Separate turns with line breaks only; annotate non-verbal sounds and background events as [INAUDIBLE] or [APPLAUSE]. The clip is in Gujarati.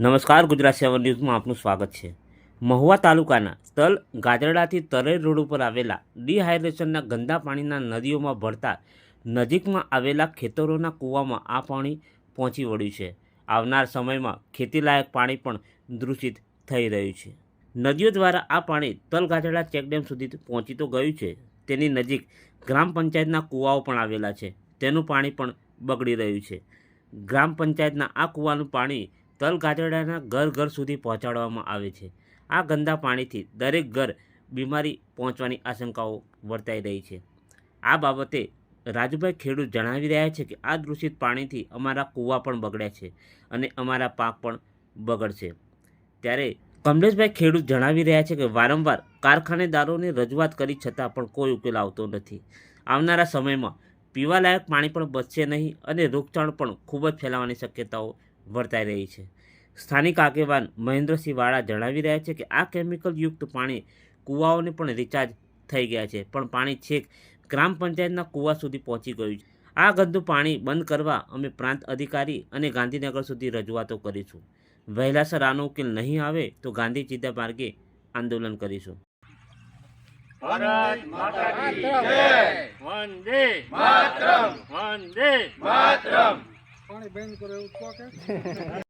નમસ્કાર, ગુજરાત સેવન ન્યૂઝમાં આપનું સ્વાગત છે. મહુવા તાલુકાના તલ ગાજરડાથી તરેર રોડ ઉપર આવેલા ડિહાઇડ્રેશનના ગંદા પાણીના નદીઓમાં ભળતા નજીકમાં આવેલા ખેતરોના કૂવામાં આ પાણી પહોંચી વળ્યું છે. આવનાર સમયમાં ખેતીલાયક પાણી પણ દૂષિત થઈ રહ્યું છે. નદીઓ દ્વારા આ પાણી તલ ગાજરડા ચેકડેમ સુધી પહોંચી તો ગયું છે. તેની નજીક ગ્રામ પંચાયતના કૂવાઓ પણ આવેલા છે. તેનું પાણી પણ બગડી રહ્યું છે. ગ્રામ પંચાયતના આ કૂવાનું પાણી તલ ગાજરડાના ઘર ઘર સુધી પહોંચાડવામાં આવે છે. આ ગંદા પાણીથી દરેક ઘર બીમારી પહોંચવાની આશંકાઓ વર્તાઈ રહી છે. આ બાબતે રાજુભાઈ ખેડૂત જણાવી રહ્યા છે કે આ દૂષિત પાણીથી અમારા કૂવા પણ બગડ્યા છે અને અમારા પાક પણ બગડશે. ત્યારે કમલેશભાઈ ખેડૂત જણાવી રહ્યા છે કે વારંવાર કારખાનેદારોને રજૂઆત કરી છતાં પણ કોઈ ઉકેલ આવતો નથી. આવનારા સમયમાં પીવાલાયક પાણી પણ બચશે નહીં અને રોગચાળ પણ ખૂબ જ ફેલાવાની શક્યતાઓ વર્તાઈ રહી છે. સ્થાનિક આગેવાન મહેન્દ્રસિંહ વાળા જણાવી રહ્યા છે કે આ કેમિકલયુક્ત પાણી કૂવાઓને પણ રિચાર્જ થઈ ગયા છે પણ પાણી છેક ગ્રામ પંચાયતના કૂવા સુધી પહોંચી ગયું છે. આ ગંદુ પાણી બંધ કરવા અમે પ્રાંત અધિકારી અને ગાંધીનગર સુધી રજૂઆતો કરીશું. વહેલાસર આનો ઉકેલ નહીં આવે તો ગાંધી ચિંતા માર્ગે આંદોલન કરીશું.
ભારત માતા કી જય. વંદે. માતરમ. વંદે. માતરમ.
પાણી બંધ કરો એવું કહો કે? [LAUGHS]